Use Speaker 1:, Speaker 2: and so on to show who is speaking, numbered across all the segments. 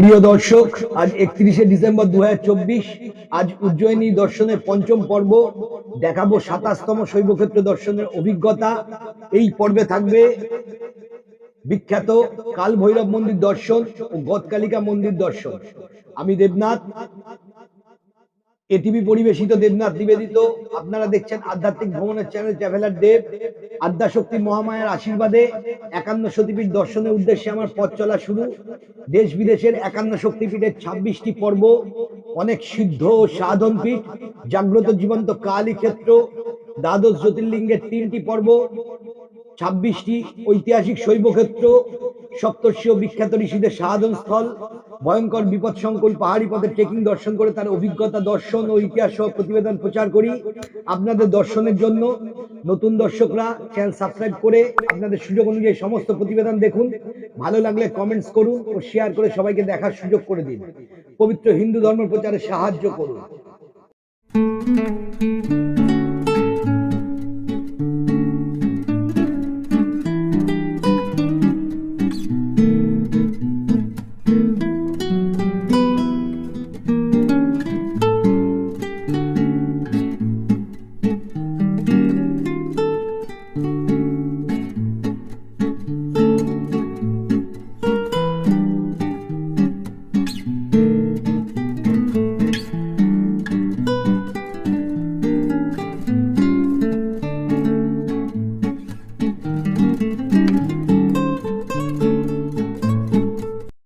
Speaker 1: প্রিয় দর্শক, আজ একত্রিশে ডিসেম্বর দু আজ উজ্জয়িনী দর্শনের পঞ্চম পর্ব। দেখাবো সাতাশতম শৈবক্ষেত্র দর্শনের অভিজ্ঞতা। এই পর্বে থাকবে বিখ্যাত কাল ভৈরব মন্দির দর্শন ও গদকালিকা মন্দির দর্শন। আমি দেবনাথ এটিভি পরিবেশিত দেবনাথ নিবেদিত আপনারা দেখছেন আধ্যাত্মিক ভ্রমণের চ্যানেল ট্রাভেলার দেব আদ্যাশক্তি মহামায়ার আশীর্বাদে একান্ন সতীপীঠ দর্শনের উদ্দেশ্যে আমার পথ চলা শুরু। দেশ বিদেশের একান্ন শক্তিপীঠের ছাব্বিশটি পর্ব। অনেক সিদ্ধ ও সাধন পীঠ, জাগ্রত জীবন্ত কালী ক্ষেত্র দ্বাদশ জ্যোতির্লিঙ্গের তিনটি পর্ব, ছাব্বিশটি ঐতিহাসিক শৈবক্ষেত্র সপ্তর্ষীয় বিখ্যাত ঋষিদের সাধন স্থল। ভয়ঙ্কর বিপদ সংকুল পাহাড়ি পথে ট্রেকিং দর্শন করে তার অভিজ্ঞতা, দর্শন ও ইতিহাস সহ প্রতিবেদন প্রচার করি। আপনাদের দর্শনের জন্য নতুন দর্শকরা চ্যানেল সাবস্ক্রাইব করে আপনাদের সুযোগ অনুযায়ী সমস্ত প্রতিবেদন দেখুন। ভালো লাগলে কমেন্টস করুন ও শেয়ার করে সবাইকে দেখার সুযোগ করে দিন। পবিত্র হিন্দু ধর্ম প্রচারে সাহায্য করুন।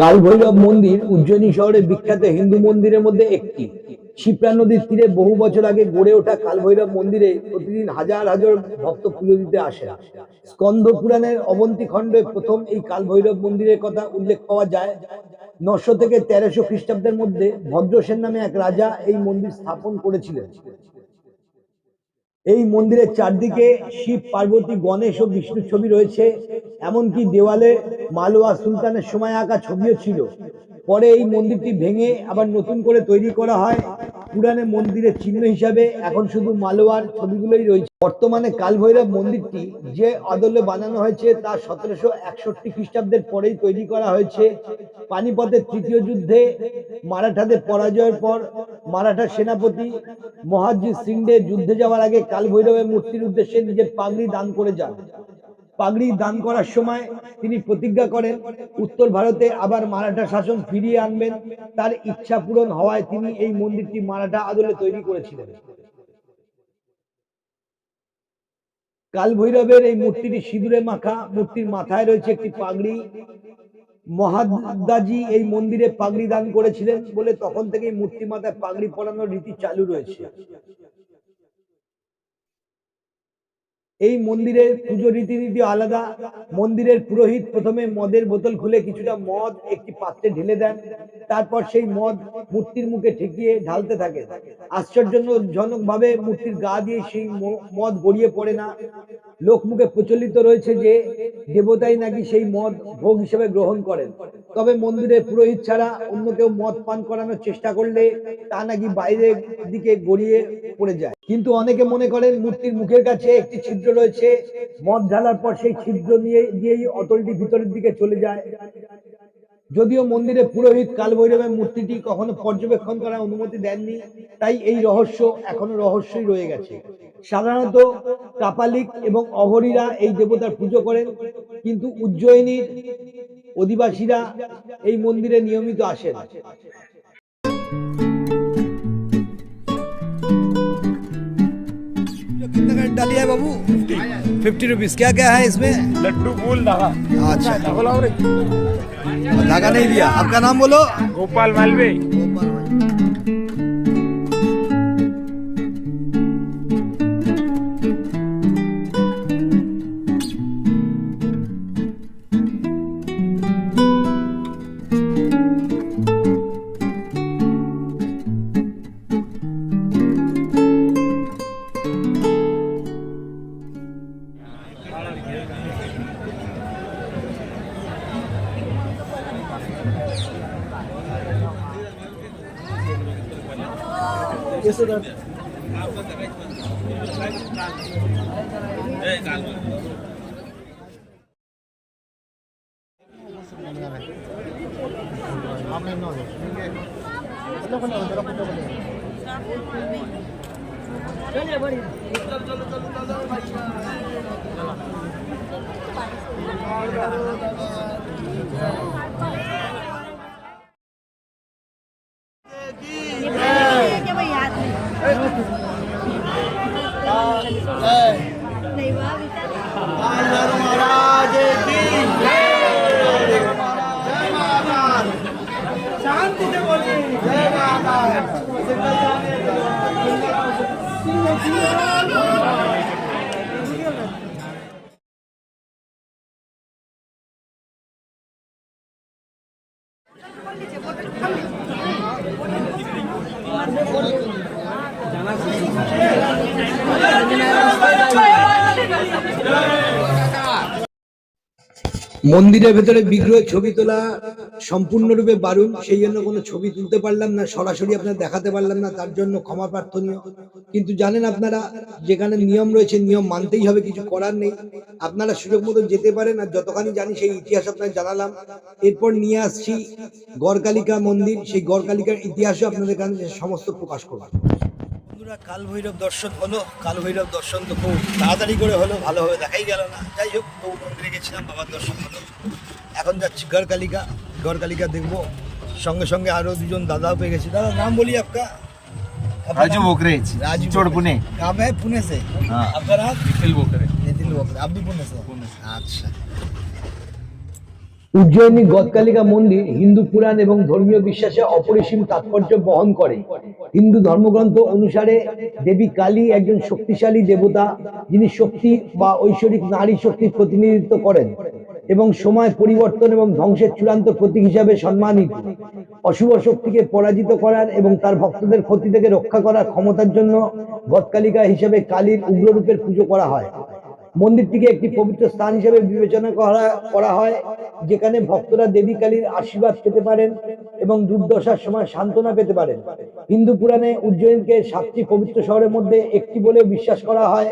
Speaker 1: কাল ভৈরব মন্দির উজ্জয়িনী শহরের বিখ্যাত হিন্দু মন্দিরের মধ্যে একটি। শিপ্রা নদীর তীরে বহু বছর আগে গড়ে ওঠা কাল ভৈরব মন্দিরে প্রতিদিন হাজার হাজার ভক্ত পুজো দিতে আসে স্কন্দ পুরাণের অবন্তী খণ্ডে প্রথম এই কাল ভৈরব মন্দিরের কথা উল্লেখ পাওয়া যায়। নশো থেকে তেরোশো খ্রিস্টাব্দের মধ্যে ভদ্রসেন নামে এক রাজা এই মন্দির স্থাপন করেছিলেন। এই মন্দিরের চারদিকে শিব, পার্বতী, গণেশ ও বিষ্ণুর ছবি রয়েছে। এমনকি দেওয়ালে মালোয়া সুলতানের সময় আঁকা ছবিও ছিল। পরে এই মন্দিরটি ভেঙে আবার নতুন করে তৈরি করা হয়। পুরাণে মন্দিরের চিহ্ন হিসাবে এখন শুধু মালোয়ার ছবিগুলোই রয়েছে। বর্তমানে কালভৈরব মন্দিরটি যে আদলে বানানো হয়েছে তা সতেরোশো একষট্টি খ্রিস্টাব্দের পরেই তৈরি করা হয়েছে। পানিপথের তৃতীয় যুদ্ধে মারাঠাদের পরাজয়ের পর মারাঠা সেনাপতি মহাজি সিংডে যুদ্ধে যাওয়ার আগে কালভৈরবের মূর্তির উদ্দেশ্যে নিজের পাগড়ি দান করে যান। পাগড়ি দান করার সময় তিনি প্রতিজ্ঞা করেন, উত্তর ভারতে আবার মারাঠা শাসন ফিরিয়ে আনবেন। তার ইচ্ছা পূরণ হওয়ায় তিনি এই মন্দিরটি মারাঠা আদলে তৈরি করেছিলেন। কাল ভৈরবের এই মূর্তিটি সিঁদুরে মাখা, মূর্তির মাথায় রয়েছে একটি পাগড়ি। মহাদাজি এই মন্দিরে পাগড়ি দান করেছিলেন বলে তখন থেকেই মূর্তি মাথায় পাগড়ি পরানোর রীতি চালু রয়েছে। এই মন্দিরের পুজো রীতিনীতি আলাদা। মন্দিরের পুরোহিত প্রথমে মদের বোতল খুলে কিছুটা মদ একটি পাত্রে ঢেলে দেন। তারপর সেই মদ মূর্তির মুখে ঠেকিয়ে ঢালতে থাকে। আশ্চর্যজনক ভাবে মূর্তির গা দিয়ে সেই মদ গড়িয়ে পড়ে না। লোকমুখে প্রচলিত রয়েছে যে দেবতাই নাকি সেই মদ ভোগ হিসেবে গ্রহণ করেন। তবে মন্দিরের পুরোহিত ছাড়া অন্য কেউ মদ পান করানোর চেষ্টা করলে তা নাকি বাইরের দিকে গড়িয়ে পড়ে যায়। কিন্তু অনেকে মনে করেন মূর্তির মুখের কাছে একটি ছিদ্র রয়েছে, মদ ঢালার পর সেই ছিদ্র নিয়ে, দিয়েই অতলটি ভিতরের দিকে চলে যায়। যদিও মন্দিরে পুরোহিত কালভৈরবের মূর্তিটি কখনো পর্যবেক্ষণ করার অনুমতি দেননি, তাই এই রহস্য এখনও রহস্যই রয়ে গেছে। সাধারণত কাপালিক এবং অঘরীরা এই দেবতার পুজো করেন, কিন্তু উজ্জয়িনীর অধিবাসীরা এই মন্দিরে নিয়মিত আসেন
Speaker 2: कितने का डालिया है बाबू फिफ्टी रुपीज क्या क्या है इसमें
Speaker 3: लड्डू फूल धागा
Speaker 2: अच्छा धागा नहीं दिया आपका नाम बोलो
Speaker 3: Gopal Yes,
Speaker 4: sir. After the next one. Hey, calm. Thank you.
Speaker 1: জানা মন্দিরের ভেতরে বিগ্রহের ছবি তোলা সম্পূর্ণরূপে বারণ সেই জন্য কোনো ছবি তুলতে পারলাম না, সরাসরি আপনার দেখাতে পারলাম না, তার জন্য ক্ষমা প্রার্থনীয়। কিন্তু জানেন আপনারা, যেখানে নিয়ম রয়েছে, নিয়ম মানতেই হবে, কিছু করার নেই। আপনারা সুযোগ মতো যেতে পারেন, আর যতখানি জানি সেই ইতিহাস আপনার জানালাম। এরপর নিয়ে আসছি গড়কালিকা মন্দির, সেই গড়কালিকার ইতিহাসও আপনাদের কাছে সমস্ত প্রকাশ করব বন্ধুরা কাল ভৈরব দর্শন হলো কাল ভৈরব দর্শন তো খুব তাড়াতাড়ি করে হলো ভালোভাবে দেখাই গেল না যাই হোক তো মন্দিরে গেছিলাম বাবার দর্শন হলো এখন যাচ্ছি গড়কালিকা গড়কালিকা দেখবো সঙ্গে সঙ্গে আরো দুজন দাদাও পেয়ে গেছি দাদা নাম বলি আপকা आपका
Speaker 3: राजू
Speaker 1: नाम?
Speaker 3: बोकरेज
Speaker 1: राजू
Speaker 3: चोड़
Speaker 1: बोकरे।
Speaker 3: पुणे
Speaker 1: आप है पुणे से
Speaker 3: हाँ।
Speaker 1: आपका नाम
Speaker 3: निखिल बोकरे
Speaker 1: नितिन बोकरे आप भी पुणे से আচ্ছা উজ্জয়িনী গদকালিকা মন্দির হিন্দু পুরাণ এবং ধর্মীয় বিশ্বাসে অপরিসীম তাৎপর্য বহন করে। হিন্দু ধর্মগ্রন্থ অনুসারে দেবী কালী একজন শক্তিশালী দেবতা যিনি শক্তি বা ঐশ্বরিক নারী শক্তির প্রতিনিধিত্ব করেন এবং সময় পরিবর্তন এবং ধ্বংসের চূড়ান্ত প্রতীক হিসাবে সম্মানিত। অশুভ শক্তিকে পরাজিত করার এবং তার ভক্তদের ক্ষতি থেকে রক্ষা করার ক্ষমতার জন্য গদকালিকা হিসেবে কালীর উগ্ররূপের পুজো করা হয়। মন্দিরটিকে একটি পবিত্র স্থান হিসেবে বিবেচনা করা করা হয়, যেখানে ভক্তরা দেবী কালীর আশীর্বাদ পেতে পারেন এবং দুর্দশার সময় সান্ত্বনা পেতে পারেন। হিন্দু পুরাণে উজ্জয়িনকে সাতটি পবিত্র শহরের মধ্যে একটি বলে বিশ্বাস করা হয়,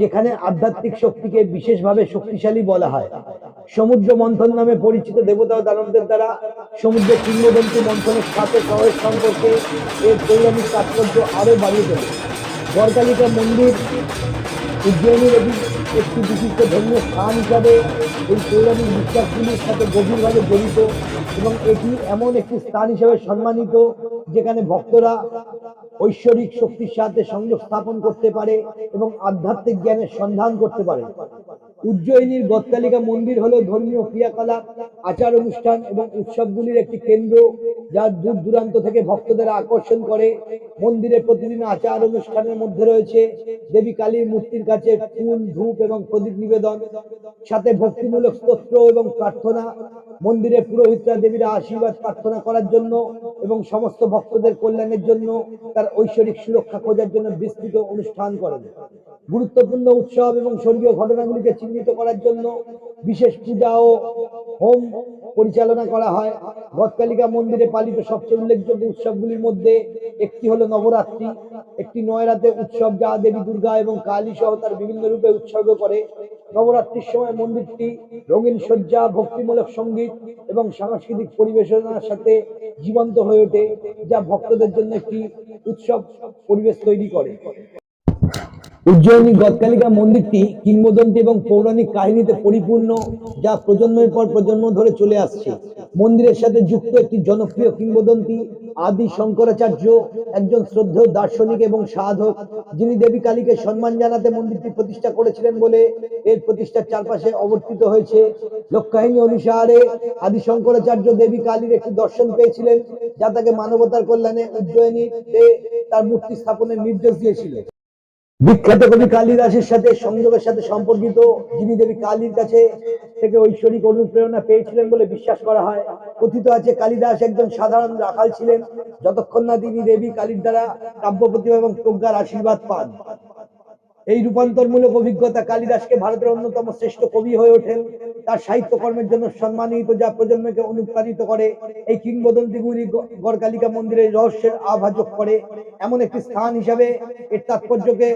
Speaker 1: যেখানে আধ্যাত্মিক শক্তিকে বিশেষভাবে শক্তিশালী বলা হয়। সমুদ্র মন্থন নামে পরিচিত দেবতা ও দানবদের দ্বারা সমুদ্রের কিংবদন্তি মন্থনের সাথে শহরের সম্পর্কে এর পৌরাণিক তাৎপর্য আরও বাড়িয়ে তোলে। বরকালিকা মন্দির উজ্জয়িনীর একটি বিশিষ্ট ধর্মীয় স্থান হিসাবে এই পৌরাণিক বিশ্বাসগুলির সাথে গভীরভাবে জড়িত এবং এটি এমন একটি স্থান হিসাবে সম্মানিত যেখানে ভক্তরা ঐশ্বরিক শক্তির সাথে সংযোগ স্থাপন করতে পারে এবং আধ্যাত্মিক জ্ঞানের সন্ধান করতে পারে। উজ্জয়িনীর গত্তালিকা মন্দির হলো ধর্মীয় ক্রিয়াকলাপ, আচার অনুষ্ঠান এবং উৎসবগুলির একটি কেন্দ্র, যা দূর দূরান্ত থেকে ভক্তদের আকর্ষণ করে। মন্দিরে প্রতিদিন আচার অনুষ্ঠানের মধ্যে রয়েছে দেবী কালীর মূর্তির কাছে ফুল, ধূপ এবং প্রদীপ নিবেদন। সাথে ভক্তিমূলক স্তোত্র এবং প্রার্থনা। মন্দিরে পুরোহিতরা দেবীরা আশীর্বাদ প্রার্থনা করার জন্য এবং সমস্ত ভক্তদের কল্যাণের জন্য তার ঐশ্বরিক সুরক্ষা খোঁজার জন্য বিস্তৃত অনুষ্ঠান করেন। গুরুত্বপূর্ণ উৎসব এবং স্বর্গীয় ঘটনাগুলিকে চিহ্নিত করার জন্য বিশেষ পূজা ও হোম পরিচালনা করা হয়। গদকালিকা মন্দিরে পালিত সবচেয়ে উল্লেখযোগ্য উৎসবগুলির মধ্যে একটি হলো নবরাত্রি। একটি নয় রাতে উৎসব যা দেবী দুর্গা এবং কালী সহ তার বিভিন্ন রূপে উৎসর্গ করে। নবরাত্রির সময় মন্দিরটি রঙিন শয্যা, ভক্তিমূলক সংগীত এবং সাংস্কৃতিক পরিবেশনার সাথে জীবন্ত হয়ে ওঠে, যা ভক্তদের জন্য একটি উৎসব পরিবেশ তৈরি করে। উজ্জয়িনী গদকালিকা মন্দিরটি কিংবদন্তি এবং পৌরাণিক কাহিনীতে পরিপূর্ণ, যা প্রজন্মের পর প্রজন্ম ধরে চলে আসছে। মন্দিরের সাথে যুক্ত একটি জনপ্রিয় কিংবদন্তি, আদি শঙ্করাচার্য, একজন শ্রদ্ধেয় দার্শনিক এবং সাধক, যিনি দেবী কালীকে সম্মান জানাতে মন্দিরটি প্রতিষ্ঠা করেছিলেন বলে এর প্রতিষ্ঠার চারপাশে অবর্তিত হয়েছে। লোককাহিনী অনুসারে আদি শঙ্করাচার্য দেবী কালীর একটি দর্শন পেয়েছিলেন, যা তাকে মানবতার কল্যাণে উজ্জয়িনীতে তার মূর্তি স্থাপনের নির্দেশ দিয়েছিলেন বিখ্যাত কবি কালিদাসের সাথে, সংযোগের সাথে সম্পর্কিত। যিনি দেবী কালীর কাছে থেকে ঐশ্বরিক অনুপ্রেরণা পেয়েছিলেন বলে বিশ্বাস করা হয়। কথিত আছে কালিদাস একজন সাধারণ রাখাল ছিলেন। যতক্ষণ না তিনি দেবী কালীর দ্বারা কাব্য প্রতিভা এবং প্রজ্ঞার আশীর্বাদ পান। এই রূপান্তরমূলক অভিজ্ঞতা কালিদাসকে ভারতের অন্যতম শ্রেষ্ঠ কবি হয়ে ওঠেন। তার সাহিত্যকর্মের জন্য সম্মানিত যা প্রজন্মকে অনুপ্রাণিত করে, এই কিংবদন্তিগুলি গড়কালিকা মন্দিরের রহস্যের আভাযোগ করে। এমন একটি স্থান হিসাবে এর তাৎপর্যকে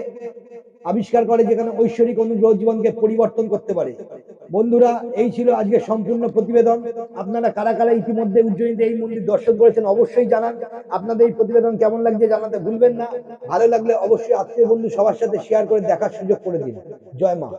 Speaker 1: আবিষ্কার করে যেখানে ঐশ্বরিক অনুগ্রহ জীবনকে পরিবর্তন করতে পারে। বন্ধুরা, এই ছিল আজকে সম্পূর্ণ প্রতিবেদন। আপনারা কারা কারা ইতিমধ্যে উজ্জয়িনীতে এই মন্দির দর্শন করেছেন অবশ্যই জানান। আপনাদের এই প্রতিবেদন কেমন লাগছে জানাতে ভুলবেন না। ভালো লাগলে অবশ্যই আত্মীয় বন্ধু সবার সাথে শেয়ার করে দেখার সুযোগ করে দিন। জয় মা।